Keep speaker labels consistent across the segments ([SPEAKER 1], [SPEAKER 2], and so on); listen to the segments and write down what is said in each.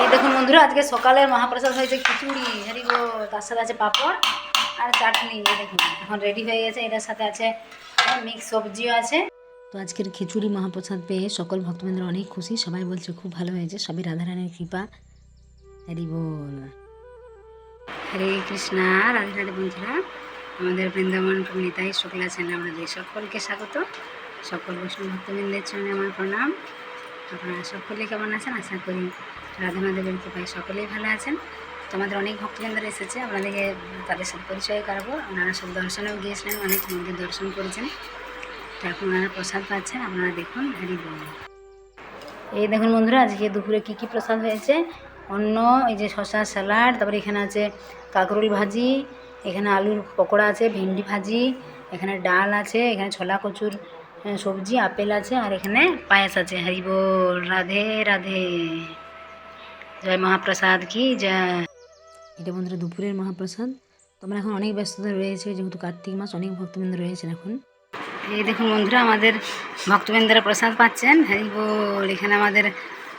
[SPEAKER 1] এই দেখুন বন্ধুরা, আজকে সকালের মহাপ্রসাদ হয়েছে খিচুড়ি হরি গো তার সাথে আছে পাঁপড় আর চাটনি, এই দেখুন, এখন রেডি হয়ে গেছে। এটার সাথে আছে মিক্স সবজিও আছে। তো আজকের খিচুড়ি মহাপ্রসাদ পেয়ে সকল ভক্তবৃন্দ অনেক খুশি। সবাই বলছে খুব ভালো হয়েছে, সবই রাধারানীর কৃপা। হরি বল হরে কৃষ্ণা, রাধে রাধে বন্ধুরা। আমাদের বৃন্দাবন নিতাই শুক্লা চ্যানেলে আমাদের সকলকে স্বাগত। সকল বৈষ্ণব ভক্তবৃন্দের জন্য আমার প্রণাম। আপনারা সকলে কেমন আছেন? আশা করি রাধা মাধবের কৃপায় সকলেই ভালো আছেন। তো আমাদের অনেক ভক্তবৃন্দরা এসেছে, আপনাদেরকে তাদের সাথে পরিচয় করাবো। ওনারা সব দর্শনেও গিয়েছিলেন, অনেক মন্দির দর্শন করেছেন। তো এখন ওনারা প্রসাদ পাচ্ছেন, আপনারা দেখুন, হরি বল। এই দেখুন বন্ধুরা, আজকে দুপুরে কী কী প্রসাদ হয়েছে? অন্য এই যে শশা স্যালাড, তারপরে এখানে আছে কাকরুল ভাজি, এখানে আলুর পকোড়া আছে, ভেন্ডি ভাজি, এখানে ডাল আছে, এখানে ছোলা কচুর সবজি আপেল আছে আর এখানে পায়েস আছে। হরি বল রাধে রাধে। জয় মহাপ্রসাদ কি? জয়। এটা বন্ধুরা দুপুরের মহাপ্রসাদ। তোমরা এখন অনেক ব্যস্ততা রয়েছে যেহেতু কার্তিক মাস অনেক ভক্তবৃন্দ রয়েছেন এখন। এই দেখুন বন্ধুরা আমাদের ভক্তবৃন্দরা প্রসাদ পাচ্ছেন হরি বল এখানে আমাদের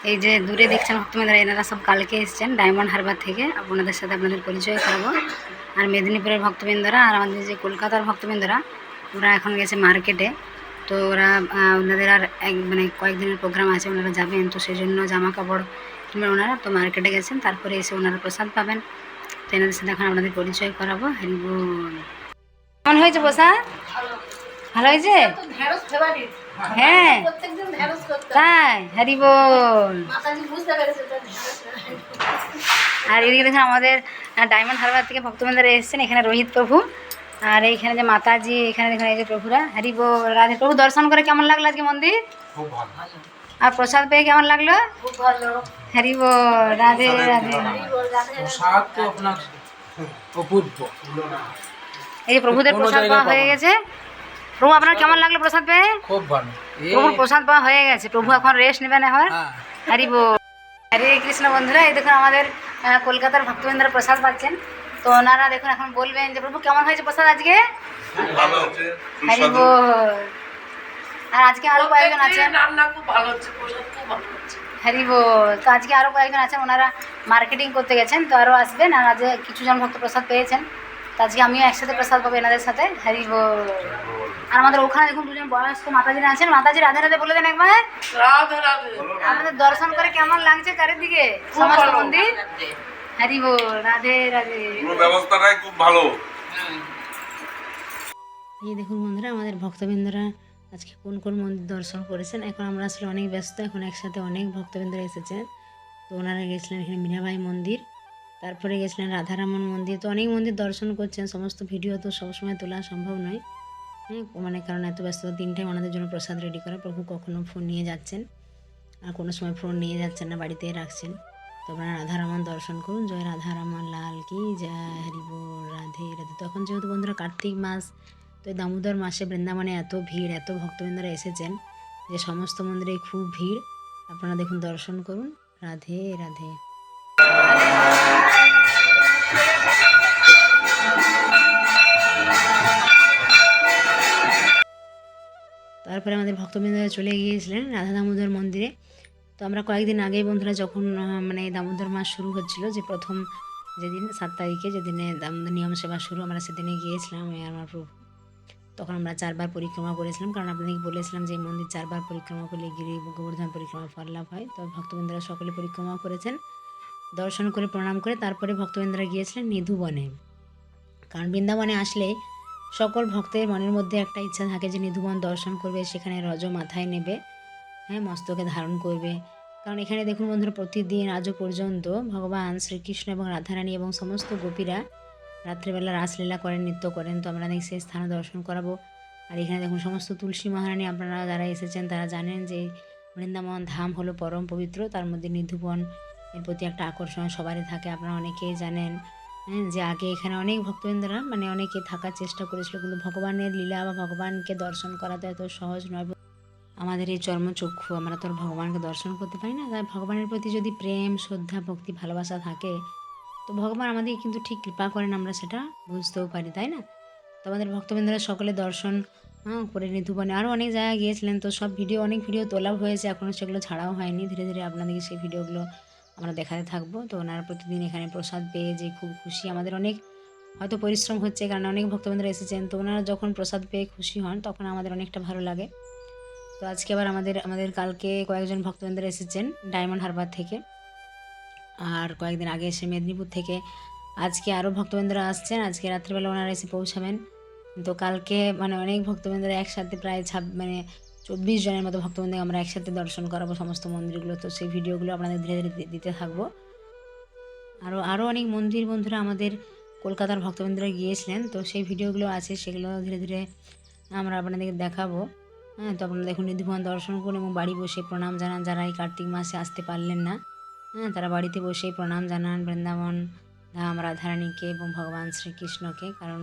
[SPEAKER 1] এই যে দূরে দেখছেন ভক্তবৃন্দরা এনারা সব কালকে এসছেন ডায়মন্ড হারবার থেকে। আপনাদের সাথে আপনাদের পরিচয় করাবো। আর মেদিনীপুরের ভক্তবৃন্দরা আর আমাদের যে কলকাতার ভক্তবৃন্দরা ওরা এখন গেছে মার্কেটে। তো ওরা ওনাদের আর এক মানে কয়েকদিনের প্রোগ্রাম আছে ওনারা যাবেন তো সেই জন্য জামা কাপড় কিনবেন ওনারা। তো মার্কেটে গেছেন তারপরে এসে ওনারা প্রসাদ পাবেন। তো এনাদের সাথে এখন আপনাদের পরিচয় করাবো। হরি বল। কেমন হয়েছে প্রসাদ? ভালো হয়েছে? হ্যাঁ। তাই হরি বল। আর এদিকে দেখুন আমাদের ডায়মন্ড হারবার থেকে ভক্তবৃন্দরা এসেছেন এখানে রোহিত প্রভু। আর এইখানে যে মাতাজি এখানে দেখুন এই যে প্রভুরা। হরি বল রাধে প্রভু দর্শন করে কেমন লাগল আজকে মন্দির?
[SPEAKER 2] খুব ভালো।
[SPEAKER 1] আর প্রসাদ পেয়ে কেমন লাগল?
[SPEAKER 3] খুব ভালো।
[SPEAKER 1] হরি রাধে রাধে।
[SPEAKER 2] প্রসাদ তো আপনার
[SPEAKER 1] এই যে প্রভুদের প্রসাদ পাওয়া হয়ে গেছে। প্রভু আপনার কেমন লাগল প্রসাদ পেয়ে?
[SPEAKER 2] খুব ভালো।
[SPEAKER 1] প্রভুর প্রসাদ পাওয়া হয়ে গেছে। প্রভু এখন রেস্ট নেবেন এখন।
[SPEAKER 2] হ্যাঁ।
[SPEAKER 1] হরি বল। হরে কৃষ্ণ বন্ধুরা এই দেখুন আমাদের কলকাতার ভক্তবৃন্দরা প্রসাদ পাচ্ছেন। তো ওনারা দেখুন এখন বলবেন যে প্রভু কেমন হয়েছে প্রসাদ আজকে?
[SPEAKER 4] ভালো হচ্ছে
[SPEAKER 1] বল আর আজকে আরও কয়েকজন আছেন?
[SPEAKER 3] রান্না খুব ভালো হচ্ছে প্রসাদ খুব ভালো হচ্ছে।
[SPEAKER 1] হরি বল তো আজকে আরও কয়েকজন আছেন ওনারা মার্কেটিং করতে গেছেন তো আরও আসবেন আর আজ কিছু জন ভক্ত প্রসাদ পেয়েছেন। তো আজকে আমিও একসাথে প্রসাদ পাবো এনাদের সাথে। হরি বল আর আমাদের ওখানে দেখুন দুজন বয়স্ক মাতাজিরা আছেন। মাতাজি রাধে রাধে বলে দেন একবার। আমাদের দর্শন করে কেমন লাগছে চারিদিকে? সমস্ত মন্দির? হরি বল রাধে রাধে।
[SPEAKER 4] পুরো ব্যবস্থাটাই খুব ভালো।
[SPEAKER 1] এই দেখুন বন্ধুরা আমাদের ভক্তবৃন্দরা আজকে কোন কোন মন্দির দর্শন করেছেন? এখন আমরা আসলে অনেক ব্যস্ত এখন একসাথে অনেক ভক্তবৃন্দরা এসেছেন। তো ওনারা গেছিলেন এখানে মীরাবাই মন্দির তারপরে গেছিলেন রাধারামন মন্দির। তো অনেক মন্দির দর্শন করছেন সমস্ত ভিডিও তো সবসময় তোলা সম্ভব নয়। হ্যাঁ মানে কারণ এত ব্যস্ত তিন টাইম ওনাদের জন্য প্রসাদ রেডি করা। প্রভু কখনো ফোন নিয়ে যাচ্ছেন আর কোনো সময় ফোন নিয়ে যাচ্ছেন না বাড়িতেই রাখছেন। তো আপনারা রাধারামন দর্শন করুন। জয় রাধারামন, লাল কি জয়, হরি বল, রাধে রাধে। তখন যেহেতু বন্ধুরা কার্তিক মাস, তো দামোদর মাসে বৃন্দাবনে এত ভিড়, এত ভক্তবৃন্দরা এসেছেন যে সমস্ত মন্দিরে খুব ভিড়। আপনারা দেখুন, দর্শন করুন। রাধে রাধে। তারপরে আমাদের ভক্তবৃন্দরা চলে গিয়েছিলেন রাধা দামোদর মন্দিরে। তো আমরা কয়েকদিন আগেই বন্ধুরা যখন মানে দামোদর মাস শুরু হচ্ছিল, যে প্রথম যেদিন, সাত তারিখে যেদিনে দামোদর নিয়ম সেবা শুরু, আমরা সেদিনে গিয়েছিলাম আমি আমার প্রভু তখন আমরা চারবার পরিক্রমা করেছিলাম, কারণ আপনাদেরকে বলেছিলাম যে মন্দির চারবার পরিক্রমা করলে গিরি, গোবর্ধন পরিক্রমা, ফল লাভ হয়। তো ভক্তবৃন্দরা সকলে পরিক্রমা করেছেন, দর্শন করে, প্রণাম করে, তারপরে ভক্তবৃন্দরা গিয়েছিলেন নিধুবনে। কারণ বৃন্দাবনে আসলে সকল ভক্তের মনের মধ্যে একটা ইচ্ছা থাকে যে নিধুবন দর্শন করবে, সেখানে রজ মাথায় নেবে হ্যাঁ মস্তকে ধারণ করবে। কারণ এখানে দেখুন বন্ধুরা, প্রতিদিন আজও পর্যন্ত ভগবান শ্রীকৃষ্ণ এবং রাধারানী এবং সমস্ত গোপীরা রাত্রেবেলা রাসলীলা করেন, নৃত্য করেন। তো আমরা সেই স্থান দর্শন করাবো। আর এখানে দেখুন সমস্ত তুলসী মহারানী, আপনারা যারা এসেছেন তারা জানেন যে বৃন্দাবন ধাম হলো পরম পবিত্র। তার মধ্যে নিধুবন এর প্রতি একটা আকর্ষণ সবারই থাকে, আপনারা অনেকেই জানেন হ্যাঁ যে আগে এখানে অনেক ভক্তবৃন্দরা মানে অনেকে থাকার চেষ্টা করেছিল, কিন্তু ভগবানের লীলা বা ভগবানকে দর্শন করা তো এত সহজ নয়। আমাদের এই চর্মচক্ষু আমরা তো ভগবানকে দর্শন করতে পারি না। তাই ভগবানের প্রতি যদি প্রেম, শ্রদ্ধা, ভক্তি, ভালোবাসা থাকে, তো ভগবান আমাদের কিন্তু ঠিক কৃপা করেন আমরা সেটা বুঝতেও পারি, তাই না? তো আমাদের ভক্তবৃন্দরা সকলে দর্শন হ্যাঁ করে নিধুবনে আরও অনেক জায়গায় গিয়েছিলেন, তো সব ভিডিও, অনেক ভিডিও তোলা হয়েছে এখনও সেগুলো ছাড়াও হয়নি। ধীরে ধীরে আপনাদেরকে সেই ভিডিওগুলো আমরা দেখাতে থাকব। তো ওনারা প্রতিদিন এখানে প্রসাদ পেয়ে যে খুব খুশি। আমাদের অনেক হয়তো পরিশ্রম হচ্ছে, কারণ অনেক ভক্তবৃন্দরা এসেছেন। তো ওনারা যখন প্রসাদ পেয়ে খুশি হন, তখন আমাদের অনেকটা ভালো লাগে। তো আজকে আবার আমাদের আমাদের কালকে কয়েকজন ভক্তবৃন্দরা এসেছেন ডায়মন্ড হারবার থেকে। আর কয়েকদিন আগে এসে মেদিনীপুর থেকে আজকে আরও ভক্তবৃন্দরা আসছেন। আজকে রাত্রিবেলা ওনারা এসে পৌঁছাবেন। তো কালকে মানে অনেক ভক্তবৃন্দরা একসাথে প্রায় ছাব মানে চব্বিশ জনের মতো ভক্তবৃন্দ আমরা একসাথে দর্শন করাবো সমস্ত মন্দিরগুলো। তো সেই ভিডিওগুলো আপনাদের ধীরে ধীরে দিতে থাকব। আরও আরও অনেক মন্দির বন্ধুরা আমাদের কলকাতার ভক্তবৃন্দরা গিয়েছিলেন। তো সেই ভিডিওগুলো আছে, সেগুলো ধীরে ধীরে আমরা আপনাদেরকে দেখাবো। হ্যাঁ তো আপনারা দেখুন নিধিভবন দর্শন করুন এবং বাড়ি বসে প্রণাম জানান যারা এই কার্তিক মাসে আসতে পারলেন না। হ্যাঁ তারা বাড়িতে বসেই প্রণাম জানান বৃন্দাবন ধাম রাধারানীকে এবং ভগবান শ্রীকৃষ্ণকে। কারণ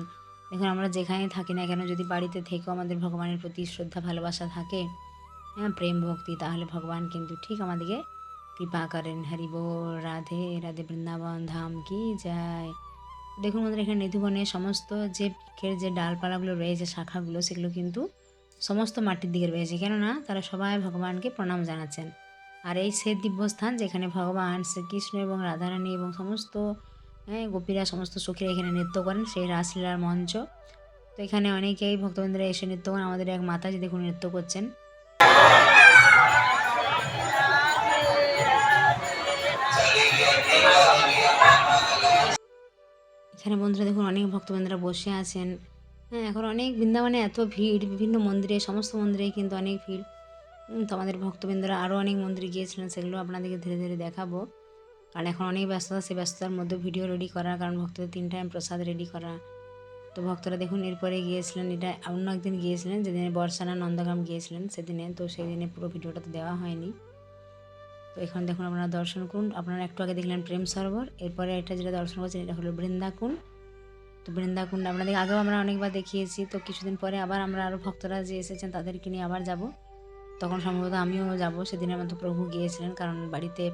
[SPEAKER 1] দেখুন আমরা যেখানে থাকি না কেন, যদি বাড়িতে থেকেও আমাদের ভগবানের প্রতি শ্রদ্ধা, ভালোবাসা থাকে হ্যাঁ প্রেম, ভক্তি, তাহলে ভগবান কিন্তু ঠিক আমাদেরকে কৃপা করেন। হরি বল রাধে রাধে বৃন্দাবন, ধাম কি যায় দেখুন আমাদের এখানে নিধুবনে সমস্ত যে যে ডালপালাগুলো রয়েছে, শাখাগুলো, সেগুলো কিন্তু সমস্ত মাটির দিকে রয়েছে কেননা তারা সবাই ভগবানকে প্রণাম জানাচ্ছেন। আর এই সে দিব্যস্থান যেখানে ভগবান শ্রীকৃষ্ণ এবং রাধারানী এবং সমস্ত হ্যাঁ গোপীরা সমস্ত সখীরা এখানে নৃত্য করেন, সেই রাসলীলার মঞ্চ। তো এখানে অনেকেই ভক্তবৃন্দরা এসে নৃত্য করেন। আমাদের এক মাতাজি দেখুন নৃত্য করছেন। এখানে বন্ধুরা দেখুন, অনেক ভক্তবৃন্দরা বসে আছেন। হ্যাঁ এখন অনেক বৃন্দাবনে এত ভিড়, বিভিন্ন মন্দিরে, সমস্ত মন্দিরেই কিন্তু অনেক ভিড়। তো আমাদের ভক্তবৃন্দরা আরও অনেক মন্দিরে গিয়েছিলেন, সেগুলো আপনাদেরকে ধীরে ধীরে দেখাবো। কারণ এখন অনেক ব্যস্ততা, সেই ব্যস্ততার মধ্যে ভিডিও রেডি করা কারণ ভক্তদের তিন টাইম প্রসাদ রেডি করা। তো ভক্তরা দেখুন, এরপরে গিয়েছিলেন, এটা অন্য একদিন গিয়েছিলেন, যেদিনে বর্ষানা নন্দগ্রাম গিয়েছিলেন, সেদিনে, তো সেই দিনে পুরো ভিডিওটা তো দেওয়া হয়নি। তো এখন দেখুন, আপনারা দর্শন করুন। আপনারা একটু আগে দেখলেন প্রেম সরোবর, এরপরে এটা যেটা দর্শন করছেন, এটা হলো বৃন্দাকুণ্ড। তো বৃন্দাকুণ্ড। আপনাদের আগেও আমরা অনেকবার দেখিয়েছি, তো কিছুদিন পরে আবার আমরা আরও ভক্তরা যে এসেছেন তাদেরকে নিয়ে আবার যাব। তখন সম্ভবত আমিও যাব, সেদিনের মতো প্রভু গিয়েছিলেন, কারণ বাড়িতে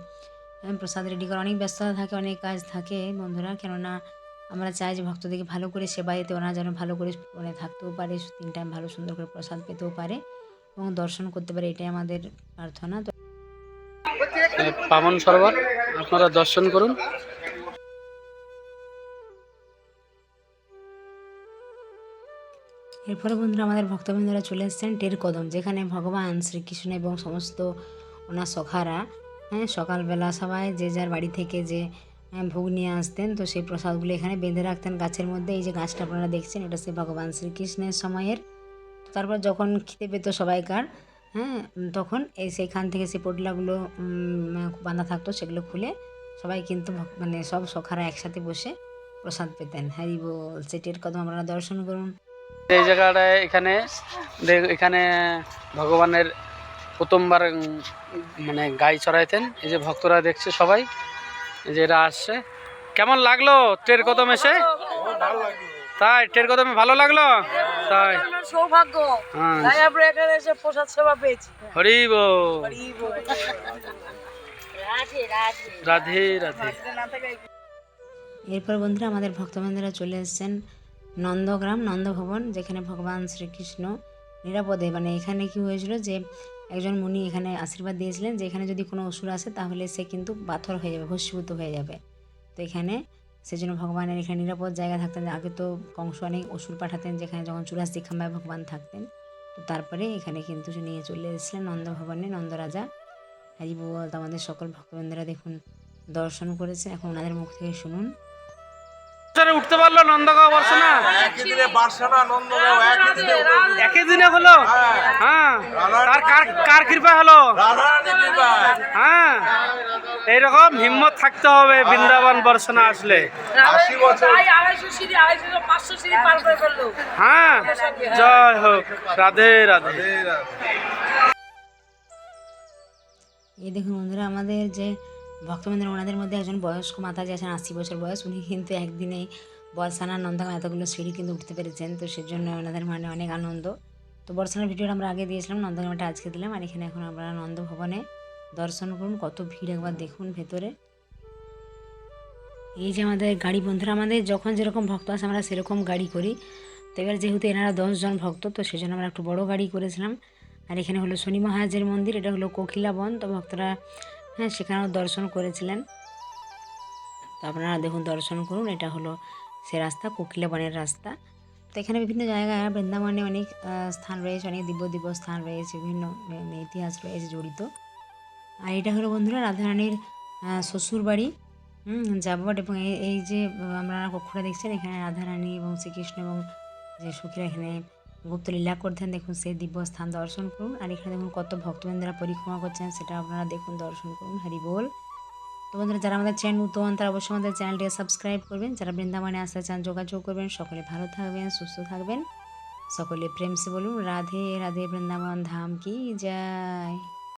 [SPEAKER 1] প্রসাদ রেডি করা, অনেক ব্যস্ততা থাকে, অনেক কাজ থাকে বন্ধুরা, কেননা আমরা চাই যে ভক্তদেরকে ভালো করে সেবা দিতে, ওনারা যেন ভালো করে মানে থাকতেও পারে, তিন টাইম ভালো সুন্দর করে প্রসাদ পেতেও পারে এবং দর্শন করতে পারে, এটাই আমাদের প্রার্থনা।
[SPEAKER 5] পাবন সরোবর, আপনারা দর্শন করুন।
[SPEAKER 1] এরপরে বন্ধুরা আমাদের ভক্তবৃন্দরা চলে এসেছেন টের কদম যেখানে ভগবান শ্রীকৃষ্ণ এবং সমস্ত ওনার সখারা হ্যাঁ সকালবেলা সবাই যে যার বাড়ি থেকে যে হ্যাঁ, ভোগ নিয়ে আসতেন তো সেই প্রসাদগুলো এখানে বেঁধে রাখতেন গাছের মধ্যে। এই যে গাছটা আপনারা দেখছেন এটা সে ভগবান শ্রীকৃষ্ণের সময়ের। তারপর যখন খিদে পেতো সবাইকার হ্যাঁ তখন এই সেইখান থেকে সেই পটলাগুলো বাঁধা থাকতো সেগুলো খুলে সবাই কিন্তু মানে সব সখারা একসাথে বসে প্রসাদ পেতেন। হ্যারি বল সেটের কদম আপনারা দর্শন করুন।
[SPEAKER 5] এই জায়গাটায় এখানে এখানে ভগবানের প্রথমবার মানে গাই চড়াইতেন। এই যে ভক্তরা দেখছে সবাই, এই যে এরা আসছে। কেমন লাগল টের কদম এসে? তাই টের কদমে ভালো লাগল? তাই।
[SPEAKER 3] সৌভাগ্য এসে প্রসাদ সেবা পেয়েছি
[SPEAKER 5] রাধে রাধে।
[SPEAKER 1] এরপর বন্ধুরা আমাদের ভক্তবৃন্দরা চলে এসেছেন। নন্দগ্রাম, নন্দভবন, যেখানে ভগবান শ্রীকৃষ্ণ নিরাপদে মানে এখানে কি হয়েছিল যে একজন মুনি এখানে আশীর্বাদ দিয়েছিলেন যে এখানে যদি কোনো অসুর আসে তাহলে সে কিন্তু পাথর হয়ে যাবে, ভস্মীভূত হয়ে যাবে। তো এখানে সেজন্য ভগবানের এখানে নিরাপদ জায়গা থাকতেন। আগে তো কংস অনেক অসুর পাঠাতেন, যেখানে যখন চুরাশি খাম্বায় ভগবান থাকতেন। তো তারপরে এখানে কিন্তু নিয়ে চলে এসেছিলেন নন্দভবনে। নন্দরাজা, হাজি বল আমাদের সকল ভক্তবৃন্দরা দেখুন, দর্শন করেছে এখন ওনাদের মুখ থেকে শুনুন।
[SPEAKER 5] উঠতে পারল নন্দগাঁও বর্ষনা
[SPEAKER 6] একই দিনে বার্সেনা নন্দগাঁও একই দিনে
[SPEAKER 5] একই দিনে হলো? হ্যাঁ। তার কার কার কৃপা হলো? হ্যাঁ। এইরকম হিম্মত থাকতে হবে বৃন্দাবন বর্ষনা আসলে। হ্যাঁ। জয় হোক। রাধে রাধে।
[SPEAKER 1] এই দেখুন বন্ধুরা আমাদের যে ভক্তবৃন্দের ওনাদের মধ্যে একজন বয়স্ক মাতা যে আছেন আশি বছর বয়স উনি কিন্তু একদিনেই বর্ষানা নন্দগাম এতগুলো সিঁড়ি কিন্তু উঠতে পেরেছেন, তো সেজন্য ওনাদের মানে অনেক আনন্দ। তো বর্ষানার ভিডিওটা আমরা আগে দিয়েছিলাম নন্দগামটা আজকে দিলাম, আর এখানে এখন আমরা নন্দভবনে দর্শন করুন, কত ভিড় একবার দেখুন ভেতরে। এই যে আমাদের গাড়ি, বন্ধুরা, আমাদের যখন যেরকম ভক্ত আসে আমরা সেরকম গাড়ি করি। তো এবার যেহেতু এনারা দশজন ভক্ত, তো সেই জন্য আমরা একটু বড় গাড়ি করেছিলাম। আর এখানে হলো শনি মহারাজের মন্দির, এটা হলো কোকিলা বন, তো ভক্তরা হ্যাঁ সেখানেও দর্শন করেছিলেন। তো আপনারা দেখুন, দর্শন করুন, এটা হলো সে রাস্তা, কোকিলা বনের রাস্তা। তো এখানে বিভিন্ন জায়গায় বৃন্দাবনে অনেক স্থান রয়েছে, অনেক দিব্য দিব্য স্থান রয়েছে, বিভিন্ন ইতিহাস রয়েছে জড়িত। আর এটা হলো বন্ধুরা রাধারানীর শ্বশুর বাড়ি যাবট এবং এই যে আপনারা কক্ষটা দেখছেন, এখানে রাধারানী এবং শ্রীকৃষ্ণ এবং যে সখীরা এখানে গুপ্ত লীলা করতেন, দেখুন সেই দিব্য স্থান দর্শন করুন। আর এখানে দেখুন কত ভক্তবৃন্দরা পরিক্রমা করছেন, সেটা আপনারা দেখুন, দর্শন করুন, হরি বল। তো বন্ধুরা, যারা আমাদের চ্যানেল নতুন, তারা অবশ্যই আমাদের চ্যানেলটিকে সাবস্ক্রাইব করবেন। যারা বৃন্দাবনে আসতে চান যোগাযোগ করবেন, সকলে ভালো থাকবেন, সুস্থ থাকবেন। সকলে প্রেমসে বলুন, রাধে রাধে বৃন্দাবন ধাম কি যায়